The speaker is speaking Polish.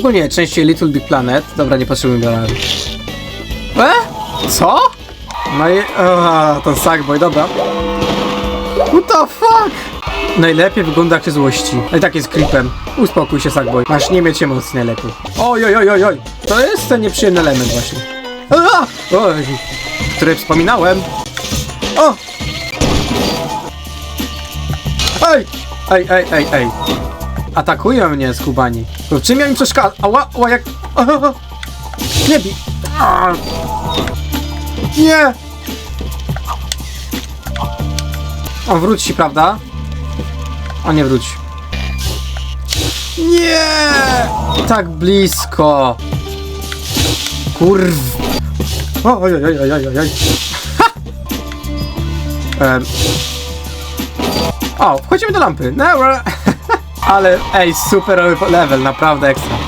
Ogólnie częściej Little Big Planet. Dobra, nie patrzymy na... E? Co? No i... O, ten Sackboy, dobra. What the fuck? Najlepiej wygląda jak się złości. No i tak jest creepem. Uspokój się, Sackboy. Masz nie mieć emocji najlepiej. Oj, oj, oj, oj, oj. To jest ten nieprzyjemny element właśnie. A! Oj, który wspominałem. O! Ej! Ej, ej, ej, ej. Atakują mnie skubani. To czym ja im przeszkadzam? Ała, ała, jak... A, a, a. Nie bij. A. Nie! On wróci, prawda? On nie wróci. Nie! Tak blisko. Kurw. O, oj. Ha! Em. O, wchodzimy do lampy. Dobra. Ale ej, super level, naprawdę ekstra.